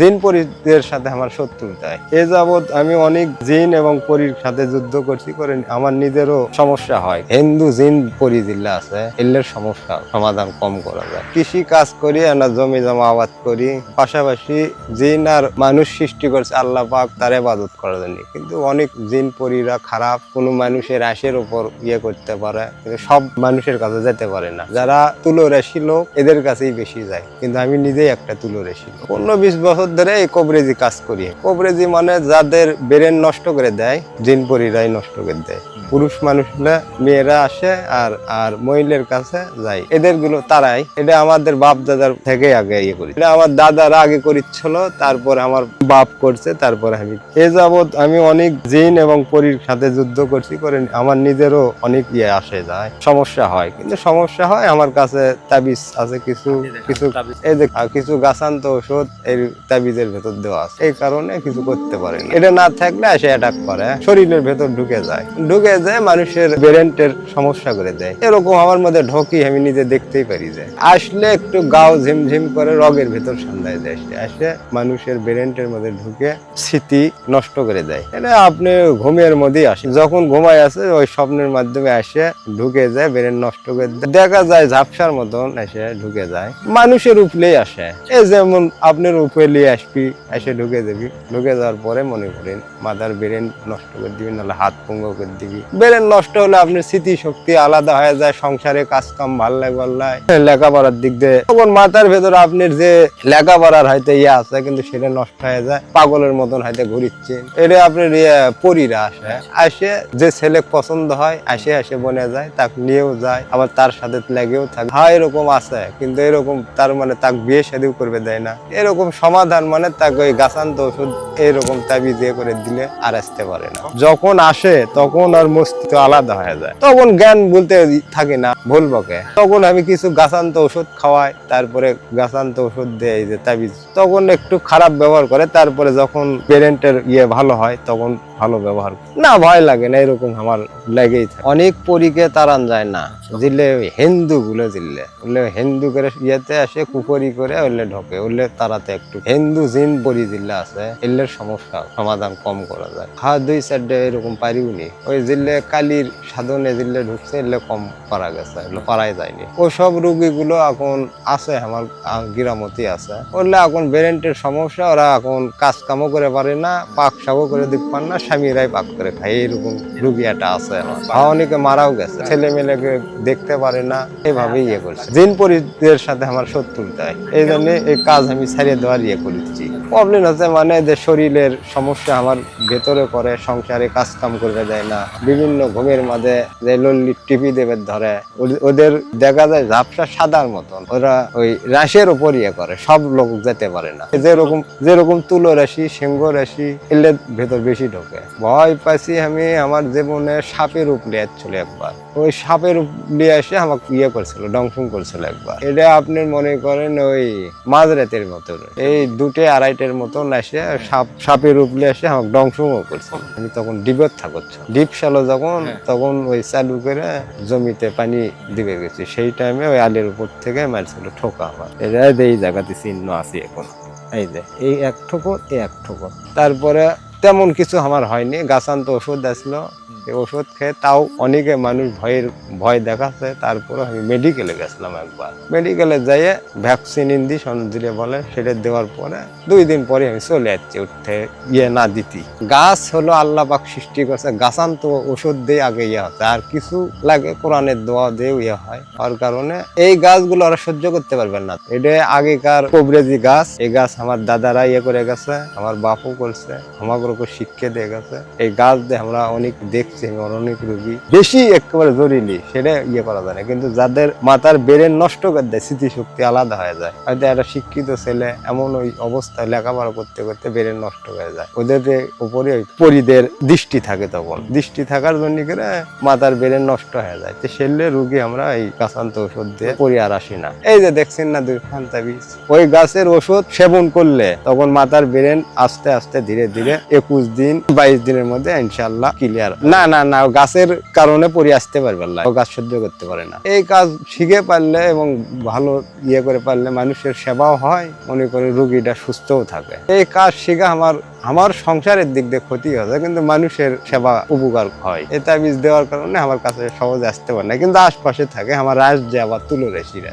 জিন পরীদের সাথে আমার শত্রুতায়। এ যাবৎ আমি অনেক জিন এবং পরীর সাথে যুদ্ধ করছি করে আমার নিজেরও সমস্যা হয়। হিন্দু জিন পরি জিল্লা আছে এলের সমস্যা, সমাধান কম করা যায়। কৃষি কাজ করি, আমরা জমি জমা আবাদ করি, পাশাপাশি জিন আর মানুষ সৃষ্টি করছে, আল্লাহ পাক তার ইবাদত করার জন্য। কিন্তু অনেক জিন পরীরা খারাপ, কোনো মানুষের আশের উপর ইয়ে করতে পারে, কিন্তু সব মানুষের কাছে যেতে পারে না। যারা তুলো রেশি লোক, এদের কাছেই বেশি যায়। কিন্তু আমি নিজেই একটা তুলো রেশি লোক। পনেরো বিশ বছর ধরে এই কবরেজি কাজ করি। কবরেজি মানে যাদের ব্রেন নষ্ট করে দেয় জিনপরিরাই নষ্ট করে দেয়। পুরুষ মানুষ হলে মেয়েরা আসে আর আর মহিলার কাছে যায়। এদেরগুলো তারাই। এটা আমাদের বাপ দাদার থেকে আগে ইয়ে করি। এটা আমার দাদারা আগে করিচ্ছিল তারপর আমার বাপ করছে তারপরে আমি। এ যাবৎ আমি অনেক জিন এবং পরীর সাথে যুদ্ধ করছি করে আমার নিজেরও অনেক ইয়ে আসে যায়। সমস্যা হয়। কিন্তু সমস্যা হয় আমার কাছে তাবিজ আছে কিছু কিছু এই আর কিছু গাছান্ত ওষুধ এই তাবিজের ভেতর দেওয়া আছে। এই কারণে কিছু করতে পারে না। এটা না থাকলে এসে অ্যাটাক করে। শরীরের ভেতর ঢুকে যায়। ঢুকে যায়, মানুষের ব্রেন্টের সমস্যা করে দেয়। এরকম আমার মধ্যে ঢোকি আমি নিজে দেখতেই পারি যে। আসলে একটু গাও ঝিমঝিম করে রগের ভেতর সান্দায় দেয় সে আসে মানুষের ব্রেন্টের মধ্যে ঢুকে স্মৃতি নষ্ট করে দেয়। এটা আপনি ঘুমের মধ্যেই আসে। যখন ঘুমায় আছে ওই স্বপ্নের মাধ্যমে আসে, ঢুকে যায় ব্রেন নষ্ট করে দেখা যায় ঝাপসার মতন এসে ঢুকে যায়। মানুষের উপলেই আসে। এই যেমন আপনার উপরে নিয়ে আসবি, এসে ঢুকে দিবি ঢুকে যাওয়ার পরে মনে করেন, মাথার ব্রেন নষ্ট করে দিবি, নাহলে হাত পঙ্গ করে দিবি। ব্রেন নষ্ট হলে আপনার স্মৃতি শক্তি আলাদা হয়ে যায়, সংসারে কাজ কাম ভালো লাগে ভালো লাগে লেখাপড়ার দিক দিয়ে। তখন মাথার ভেতর আপনার যে লেখাপড়ার হয়তো ইয়ে আছে, কিন্তু সেটা নষ্ট হয়ে যায়, পাগলের মতন হয়তো ঘুরিচ্ছে। এটা আপনার ইয়ে পরীরা আসে। আসে যে ছেলে পছন্দ হয়, আসে আসে বনে যায়, তাকে নিয়েও যায়, আবার তার সাথে লেগেও থাকে। হ্যাঁ এরকম আছে, কিন্তু এরকম তার মানে তাকে বিয়ে শাদিও করবে দেয় না। এরকম সমাধান মানে তাকে ওই গাছান্ত ওষুধ এরকম তাবি দিয়ে করে দিলে আর আসতে পারে না। যখন আসে, তখন আর মস্তিষ্ক আলাদা হয়ে যায়। তখন জ্ঞান বলতে থাকি না ভুল বকে তখন আমি কিছু গাছান্ত ওষুধ খাওয়াই, তারপরে গাছান্ত ওষুধ দেয় যে তাবিজ। তখন একটু খারাপ ব্যবহার করে, তারপরে যখন পেরেন্টের ইয়ে ভালো হয়, তখন ভালো ব্যবহার না, ভয় লাগে না, এরকম আমার লেগেই থাকে। অনেক পরীকে তারান যায় না জিলে হিন্দু গুলো জিললে বললে হিন্দু করে ইয়েতে আসে কুপরি করে ওলে ঢোকে। ওলে তারাতে একটু। হিন্দু জিন পরি জিল্লা আছে এলের সমস্যা, সমাধান কম করা যায়। হ্যাঁ দুই সাইডে এরকম পারিউনি। ওই জিল্লে কালির সাধনে জিল্লে ঢুকছে, এলে কম পারা গেছে পারাই যায়নি। ওসব রুগীগুলো এখন আছে, আমার গিরামতি আছে। বললে এখন ব্রেন্টের সমস্যা, ওরা এখন কাজ কামও করে পারে না, পাক শাকও করে দিতে পারে না স্বামীরাই পাক করে খায় এইরকম রুগী আছে আমার অনেকে মারাও গেছে। ছেলে মেয়েকে দেখতে পারে না এইভাবে ইয়ে করছে। জিন পরিদের সাথে আমার শত্রুতায় এই জন্য এই কাজ আমি ছাড়িয়ে দেওয়ার ইয়ে করেছি। প্রবলেম আছে মানে যে শরীরের সমস্যা আমার ভেতরে করে সংসারে কাজ কাম করবে দেয় না। বিভিন্ন ঘুমের মাঝে যে লল্লি টিপি দেবে ধরে, ওদের- ওদের দেখা যায় ঝাপসা সাদার মতন। ওরা ওই রাশির উপর ইয়ে করে, সব লোক যেতে পারে না। যেরকম যেরকম তুলো রাশি, সিংহ রাশি, এলে ভেতর বেশি ঢোকে। ভয় পাইছি আমি আমার জীবনে সাপের রূপ লিয়ে ছিল একবার। ওই সাপের রূপ নিয়ে এসে আমাকে ইয়ে করছিল ডংফুং করছিল একবার। এটা আপনি মনে করেন ওই মাঝরাতের মতন এই দুটে আড়াইটের মতন এসে সাপ সাপের রূপ নিয়ে এসে আমাকে ডংফুংও করছিল। আমি তখন ডিপত থাকছ ডিপ শালো যখন তখন ওই চালু করে জমিতে পানি দিবে গেছি। সেই টাইমে ওই আলের উপর থেকে মারছিল ঠোকা আমার। এটা এই জায়গাতে চিহ্ন আছে এখন। এই যে এই এক ঠোকর এই এক ঠোকর তারপরে তেমন কিছু আমার হয়নি। গাছান তো ওষুধ আসলো। ওষুধ খেয়ে তাও অনেকে মানুষ ভয়ের, ভয় দেখাচ্ছে। তারপরে আমি মেডিকেলে গেছিলাম একবার। মেডিকেলে যাইয়ে ভ্যাকসিন ইঞ্জেকশন দিলে বলে, সেটা দেওয়ার পরে দুই দিন পরে আমি চলে যাচ্ছি উঠতে ইয়ে না দিতি। গাছ হলো আল্লাহ পাক সৃষ্টি করছে। গাছান্ত ওষুধ দিয়ে আগে ইয়ে হচ্ছে। আর কিছু লাগে, কোরআনের দোয়া দিয়ে ইয়ে হয়। হওয়ার কারণে এই গাছগুলো ওরা সহ্য করতে পারবেন না। এটা আগেকার কবরেজি গাছ। এই গাছ আমার দাদারা ইয়ে করে গেছে, আমার বাপও করছে আমাকে শিক্ষা দিয়ে গেছে। এই গাছ দিয়ে আমরা অনেক দেখছি অনেক রুগী। বেশি একেবারে জরুরি সেটা ইয়ে করা যায় না। কিন্তু যাদের মাথার ব্রেন নষ্ট করে দেয় স্মৃতিশক্তি আলাদা হয়ে যায়। হয়তো একটা শিক্ষিত ছেলে এমন ওই অবস্থায় লেখাপড়া করতে করতে ব্রেন নষ্ট হয়ে যায়। ওদের উপরে ওই পরিদের দৃষ্টি থাকে তখন। দৃষ্টি থাকার জন্য করে মাথার ব্রেন নষ্ট হয়ে যায়। তো সেলে রুগী আমরা এই কাঁচান্ত ওষুধ দিয়ে পরি আর আসি না। এই যে দেখছেন না দুই ফান্তা বীজ? ওই গাছের ওষুধ সেবন করলে তখন মাথার ব্রেন আস্তে আস্তে ধীরে ধীরে একুশ দিন বাইশ দিনের মধ্যে ইনশাল্লাহ ক্লিয়ার না না না, গাছের কারণে পরি আসতে পারবে না। গাছ সহ্য করতে পারে না। এই কাজ শিখে পারলে এবং ভালো ইয়ে করে পারলে মানুষের সেবাও হয়, মনে করে রুগীটা সুস্থও থাকে। এই কাজ শিখে আমার আমার সংসারের দিক দিয়ে ক্ষতি হচ্ছে কিন্তু মানুষের সেবা উপকার হয়। এই তাবিজ দেওয়ার কারণে আমার কাছে সহজে আসতে পারে না, কিন্তু আশপাশে থাকে, আমার রাস যে আবার তুলো রেসিরা